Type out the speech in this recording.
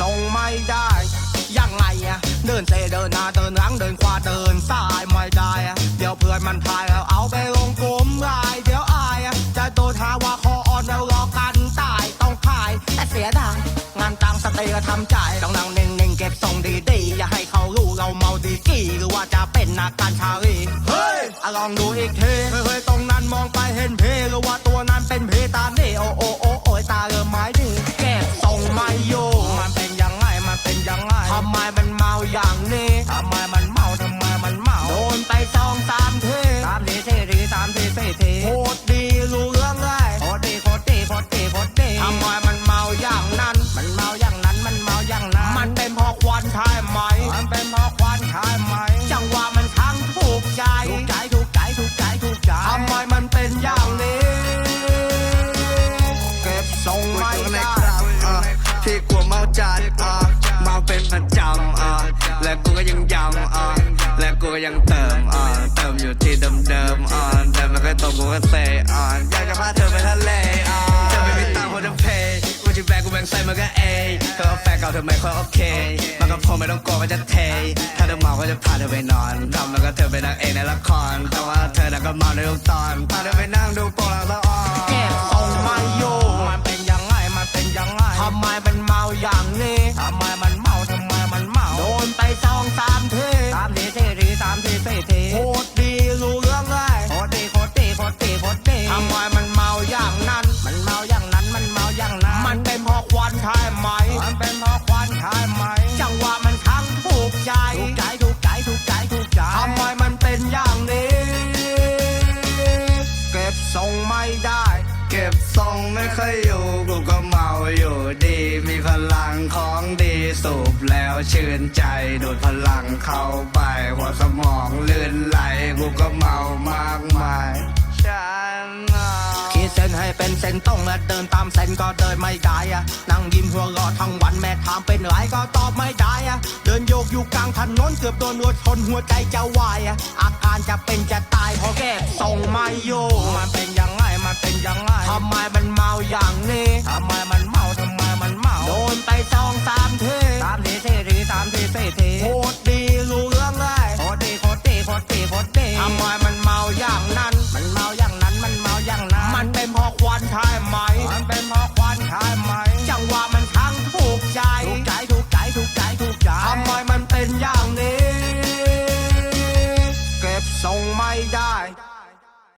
ทรงไม่ได้ยังไงอะเดินเซเดินหน้าเดินหลังเดินขวาเดินซ้ายไม่ได้อะเดี๋ยวเพื่อนมันทายแล้วเอาไปลงกลมลายเดี๋ยวอายอะจะโดนหาว่าคออ่อนแล้วรอกันตายต้องพายแต่เสียดายงานตังสเตย์ก็ทำใจต้องนั่งเน่งๆเก็บทรงดีๆอย่าให้เขารู้เราเมาดีกี่หรือว่าจะเป็นนักการชาลีเฮ้ยอะลองดูอีกทีเฮ้ยๆตรงนั้นมองไปเห็นเพหรือว่าตัวนั้นเป็นเพตานี่โอ้โอ้โอ้ อย่างนี้ทำไมมันเมาทำไมมันเมาโดนไปสองสามทีสามทีสี่ทีสามทีสี่ทีโคตรดีรู้เรื่องเลยโคตรดีโคตรดีโคตรดีโคตรดีทำไมมันเมาอย่างนั้น มันเมาอย่างนั้นมันเมาอย่างนั้น มันเป็นเพราะควันใช่ไหม มันเป็นเพราะควันใช่ไหม จังหวะมันทั้งถูกใจถูกใจถูกใจถูกใจถูกใจทำไมมันเป็นอย่างนี้เก็บทรงไม่ได้ที่กลัวเมาจัด มาเป็นประจำอะและกูก็ยังย้ำอะและกูก็ยังเติมอะเติมอยู่ที่เดิมๆอะเดิมแล้วก็ตรงกูก็เซอะอยากจะพาเธอไปทะเลอะเธอไม่มีตังค์พอจะเพย์กูจะแบกกูแบงใส่มันก็เอเธอเอาแฟนเก่าเธอไม่ค่อยโอเค มันก็พอไม่ต้องกลัวว่าจะเท ถ้าเธอเมาก็จะพาเธอไปนอนทำแล้วก็เธอเป็นนางเอกในละครแต่ว่าเธอน่ะก็เมาในทุกตอนพาเธอไปนั่งดูโปรแล้วก็อ่อนเก็บทรงไม่อยู่ องสามทีสามทีสี่ทีสามทีสี่ทีโคตรดีรู้เรื่องเลยโคตรดีโคตรดีโคตรดีโคตรดีทำไมมันเมาอย่างนั้น มันเมาอย่างนั้นมันเมาอย่างนั้น มันเป็นเพราะควันใช่ไหม มันเป็นเพราะควันใช่ไหม จังหวะมันทั้งถูกใจ ถูกใจถูกใจถูกใจถูกใจทำไมมันเป็นอย่างนี้ เก็บทรงไม่ได้ เก็บทรงไม่ค่อยอยู่กูก็เมาอยู่ดีมีพลัง ของดีสูบแล้วชื่นใจดูดพลังเข้าไป หัวสมองลื่นไหลกูก็เมามากมายฉันอะขีดเส้นให้เป็นเส้นตรงและเดินตามเส้นก็เดินไม่ได้อะนั่งยิ้มหัวเราะทั้งวันแม่ถามเป็นไรก็ตอบไม่ได้อะเดินโยกอยู่กลางถนนเกือบโดนรถชนหัวใจจะวายอะอาการจะเป็นจะตายเพราะแกส่งไม่อยู่มันเป็นยังไงมันเป็นยังไงทำไมมันเมาอย่างนี้ทำไมมันามทีสี่ทีโคตรดีรู้เรื่องเลยโคตรดีโคตรดีโคตรดีโคตรดีทำไมมันเมาอย่า